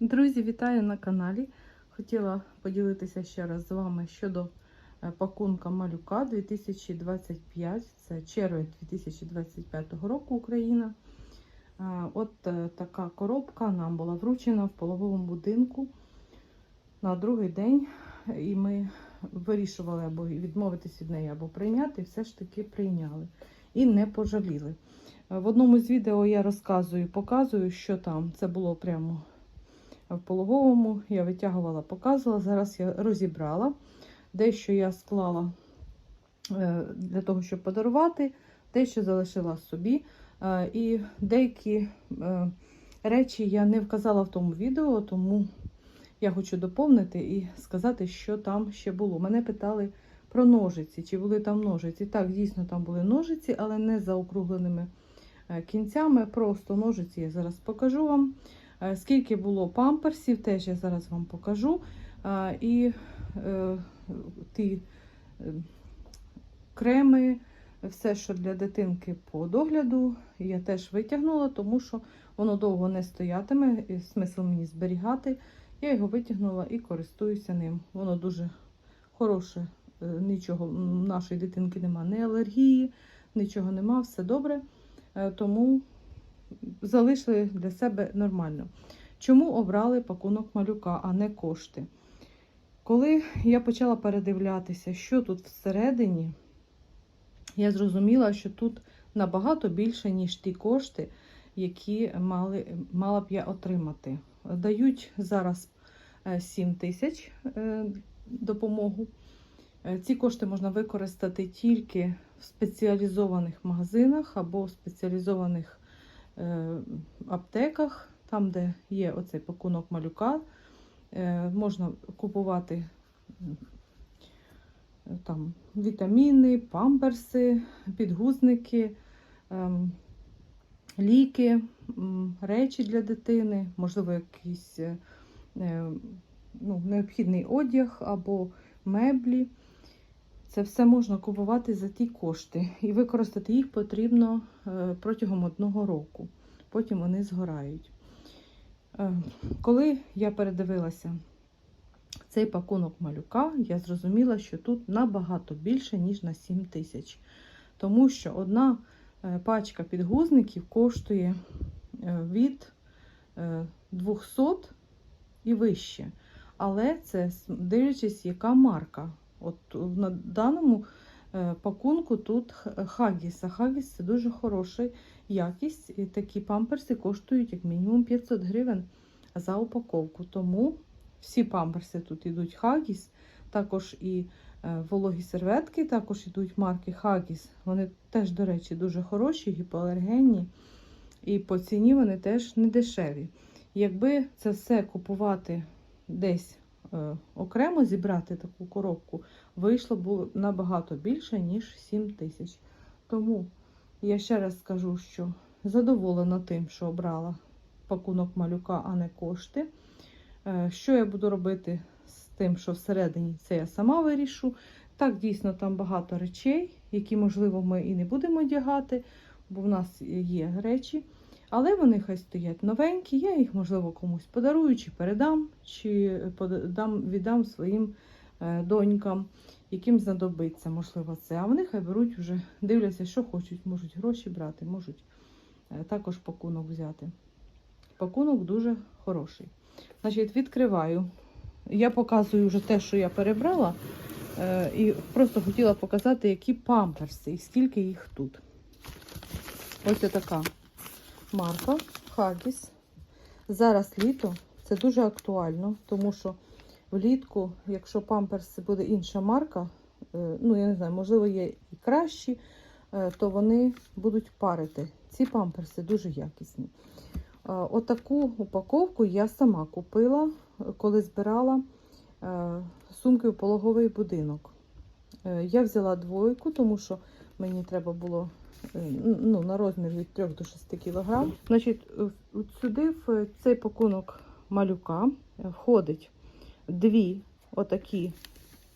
Друзі, вітаю на каналі. Хотіла поділитися ще раз з вами щодо е, пакунка малюка 2025. Це червень 2025 року Україна. Е, От е, така коробка нам була вручена в половому будинку на другий день. І ми вирішували або відмовитись від неї, або прийняти, і все ж таки прийняли. І не пожаліли. В одному з відео я розказую, показую, що там. Це було прямо в пологовому. Я витягувала, показувала. Зараз я розібрала. Дещо я склала е, для того, щоб подарувати, дещо залишила собі. Е, І деякі е, речі я не вказала в тому відео, тому я хочу доповнити і сказати, що там ще було. Мене питали про ножиці, чи були там ножиці. Так, дійсно, там були ножиці, але не за округленими кінцями, просто ножиці я зараз покажу вам. Е, Скільки було памперсів, теж я зараз вам покажу. Е, І е, ті креми, все, що для дитинки по догляду, я теж витягнула, тому що воно довго не стоятиме, смисл мені зберігати. Я його витягнула і користуюся ним. Воно дуже хороше, нічого нашої дитинки нема, ні алергії, нічого нема, все добре. Тому залишили для себе нормально. Чому обрали пакунок малюка, а не кошти? Коли я почала передивлятися, що тут всередині, я зрозуміла, що тут набагато більше, ніж ті кошти, які мали, мала б я отримати. Дають зараз е, 7 тисяч е, допомогу. Е, Ці кошти можна використати тільки в спеціалізованих магазинах або в спеціалізованих е, аптеках, там, де є оцей пакунок малюка. Е, Можна купувати там вітаміни, памперси, підгузники, ліки, речі для дитини, можливо, якийсь е, е, ну, необхідний одяг або меблі. Це все можна купувати за ті кошти, і використати їх потрібно е, протягом одного року. Потім вони згорають. Е, Коли я передивилася цей пакунок малюка, я зрозуміла, що тут набагато більше, ніж на 7 тисяч. Тому що одна е, пачка підгузників коштує від е, 200 і вище. Але це дивлячись, яка марка. От на даному е, пакунку тут Х- Хаггіс. А Хаггіс це дуже хороша якість. І такі памперси коштують як мінімум 500 гривень за упаковку. Тому всі памперси тут йдуть Хаггіс, також і е, вологі серветки, також йдуть марки Хаггіс. Вони теж, до речі, дуже хороші, гіпоалергенні. І по ціні вони теж не дешеві. Якби це все купувати десь окремо, зібрати таку коробку, вийшло б набагато більше, ніж 7 тисяч. Тому я ще раз скажу, що задоволена тим, що обрала пакунок малюка, а не кошти. Е, Що я буду робити з тим, що всередині, це я сама вирішу. Так, дійсно, там багато речей, які, можливо, ми і не будемо одягати, бо в нас є речі. Але вони хай стоять новенькі, я їх, можливо, комусь подарую, чи передам, чи подам, віддам своїм е, донькам, яким знадобиться, можливо, це. А вони хай беруть вже, дивляться, що хочуть, можуть гроші брати, можуть е, також пакунок взяти. Пакунок дуже хороший. Значить, відкриваю. Я показую вже те, що я перебрала. е, І просто хотіла показати, які памперси і скільки їх тут. Ось така марка Хагіс. Зараз літо. Це дуже актуально, тому що влітку, якщо памперс буде інша марка, е, ну я не знаю, можливо, є і кращі, е, то вони будуть парити. Ці памперси дуже якісні. Е, Отаку упаковку я сама купила, коли збирала сумки в пологовий будинок. Я взяла двойку, тому що мені треба було ну, на розмір від 3 до 6 кг. Значить, от сюди в цей пакунок малюка е, входить дві отакі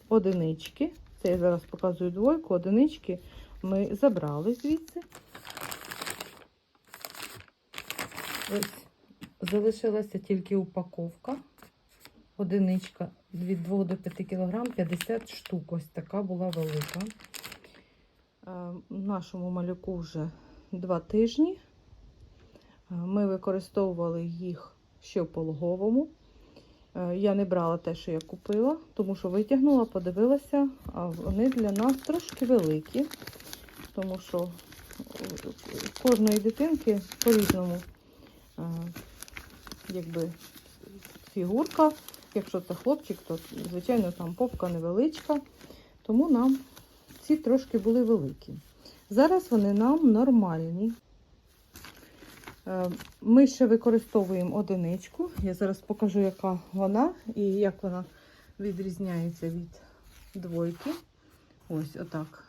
одинички. Це я зараз показую двойку, одинички ми забрали звідси. Ось залишилася тільки упаковка. Одиничка від 2 до 5 кг 50 штук. Ось така була велика. Нашому малюку вже 2 тижні. Е, Ми використовували їх ще в пологовому. Е, Я не брала те, що я купила, тому що витягнула, подивилася, а вони для нас трошки великі, тому що е, кожної дитинки по-різному фігурка. Якщо це хлопчик, то, звичайно, там попка невеличка, тому нам ці трошки були великі. Зараз вони нам нормальні. Е, Ми ще використовуємо одиничку. Я зараз покажу, яка вона і як вона відрізняється від двойки. Ось отак.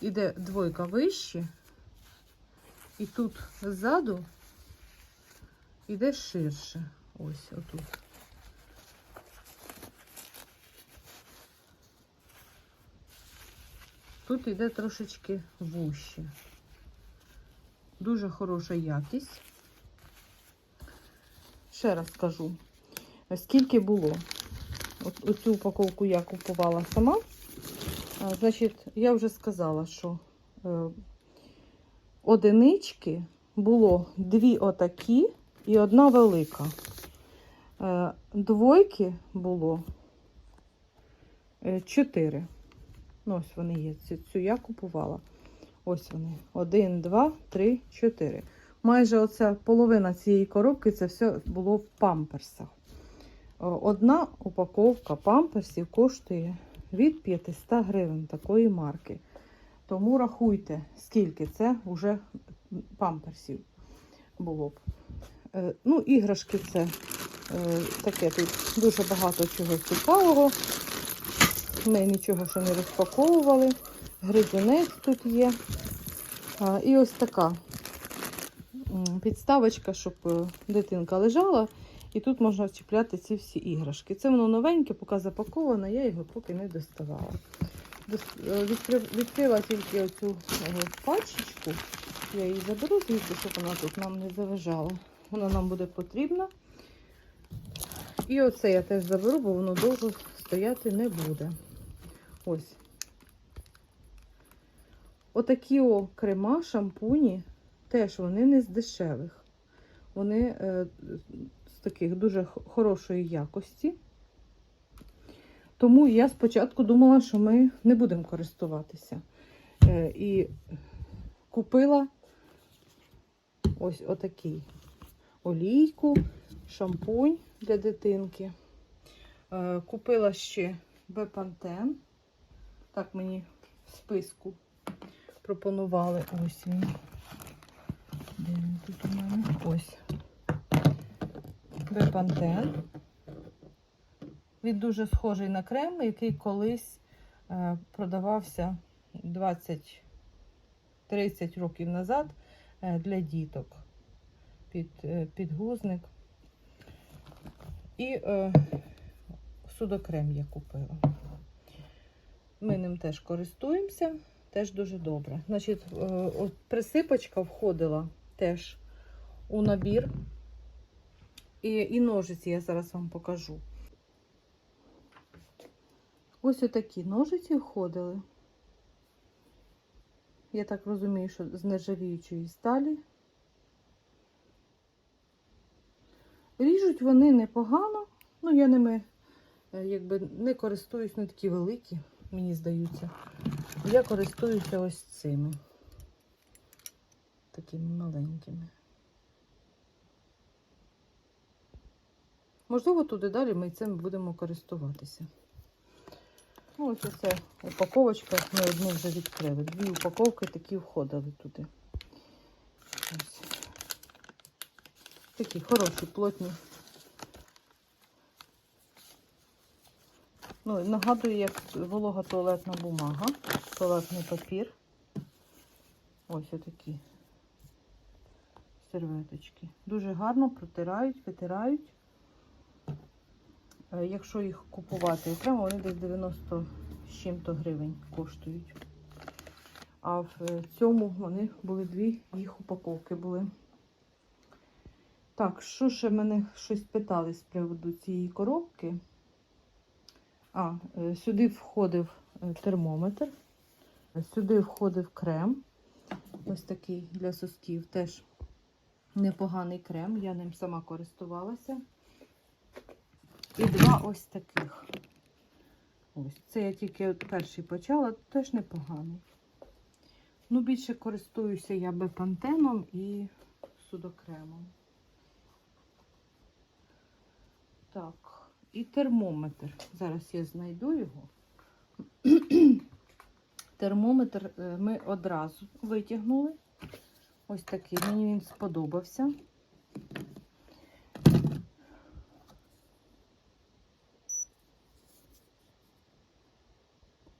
Іде двойка вище, і тут ззаду іде ширше. Ось отут. Тут іде трошечки вуще. Дуже хороша якість. Ще раз скажу, скільки було. От оцю упаковку я купувала сама. Значить, я вже сказала, що е, одинички було дві отакі і одна велика. Е, двойки було е, чотири. Ну, ось вони є. Цю, цю я купувала. Ось вони. Один, два, три, чотири. Майже оця половина цієї коробки це все було в памперсах. Одна упаковка памперсів коштує від 500 гривень такої марки. Тому рахуйте, скільки це вже памперсів було б. Е, Ну, іграшки це е, таке тут дуже багато чого цікавого. Ми нічого ще не розпаковували. Гризунець тут є. І ось така підставочка, щоб е, дитинка лежала. І тут можна чіпляти ці всі іграшки. Це воно новеньке, поки запаковане, я його поки не доставала. Дос- е, Відкрила тільки оцю е, пачечку. Я її заберу звідси, щоб вона тут нам не заважала. Вона нам буде потрібна. І оце я теж заберу, бо воно довго стояти не буде. Ось. Отакі о крема, шампуні, теж вони не з дешевих. Вони е, з таких дуже хорошої якості. Тому я спочатку думала, що ми не будемо користуватися. Е, і купила ось отакий олійку, шампунь для дитинки. Е, купила ще Бепантен. Так мені в списку пропонували. Ось він. Де він тут у мене? Ось. Бепантен. Він дуже схожий на крем, який колись е, продавався 20-30 років назад е, для діток під е, підгузник. І е, судокрем я купила. Ми ним теж користуємося, теж дуже добре. Значить, е, присипочка входила теж у набір. І, і ножиці я зараз вам покажу. Ось отакі ножиці входили. Я так розумію, що з нержавіючої сталі. Ріжуть вони непогано, ну я ними е, якби не користуюсь, не такі великі, мені здаються. Я користуюся ось цими. Такими маленькими. Можливо, туди далі ми цим будемо користуватися. Ну, ось оце упаковочка, ми одну вже відкрили. Дві упаковки такі входили туди. Ось. Такі хороші, плотні. Ну, нагадує, як волога туалетна бумага, туалетний папір. Ось отакі серветочки. Дуже гарно протирають, витирають. Е, Якщо їх купувати окремо, вони десь 90 з чим-то гривень коштують. А в е, цьому вони були дві їх упаковки були. Так, що ще мене щось питали з приводу цієї коробки? А, е, сюди входив е, термометр, сюди входив крем. Ось такий для сосків. Теж непоганий крем, я ним сама користувалася. І два ось таких. Ось, це я тільки перший почала, теж непоганий. Ну, більше користуюся я бепантеном і судокремом. Так, і термометр. Зараз я знайду його. Термометр е, ми одразу витягнули. Ось такий, мені він сподобався.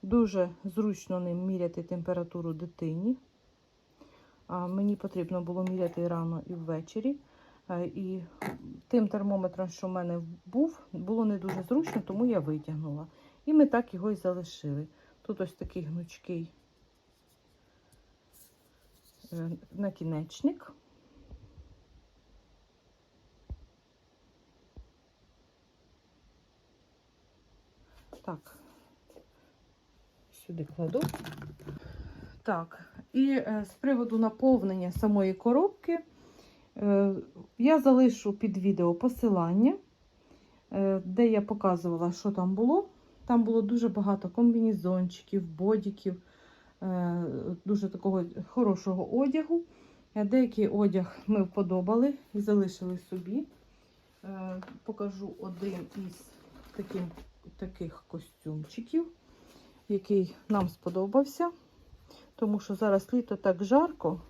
Дуже зручно ним міряти температуру дитині. А мені потрібно було міряти рано і ввечері. Е, І тим термометром, що в мене був, було не дуже зручно, тому я витягнула. І ми так його і залишили. Тут ось такий гнучкий е, накінечник. Так, сюди кладу. Так, і е, з приводу наповнення самої коробки. Е, Я залишу під відео посилання, е, де я показувала, що там було. Там було дуже багато комбінезончиків, бодіків, е, дуже такого хорошого одягу. Деякий одяг ми вподобали і залишили собі. Покажу один із таким, таких костюмчиків, який нам сподобався. Тому що зараз літо так жарко.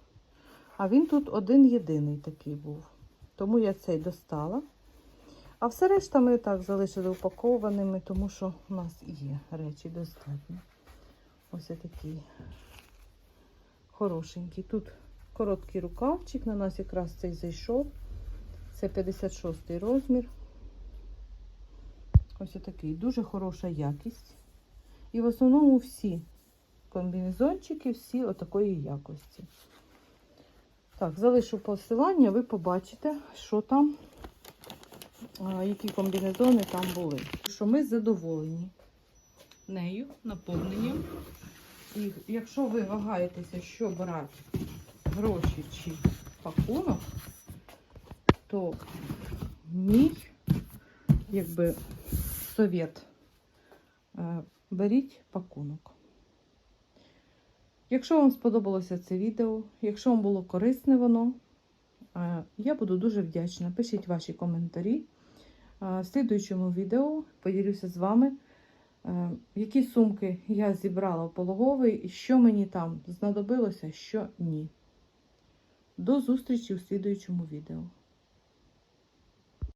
А він тут один єдиний такий був. Тому я цей достала. А все решта ми так залишили упакованими, тому що у нас є речі достатньо. Ось такий хорошенький. Тут короткий рукавчик, на нас якраз цей зайшов. Це 56 розмір. Ось такий. Дуже хороша якість. І в основному всі комбінезончики, всі отакої якості. Так, залишу посилання, ви побачите, що там, які комбінезони там були. Що ми задоволені нею, наповненням. І якщо ви вагаєтеся, що брати гроші чи пакунок, то мій, якби, совет, е, беріть пакунок. Якщо вам сподобалося це відео, якщо вам було корисне воно, е, я буду дуже вдячна. Пишіть ваші коментарі. Е, В слідуючому відео поділюся з вами, е, які сумки я зібрала в пологовий і що мені там знадобилося, що ні. До зустрічі у слідуючому відео.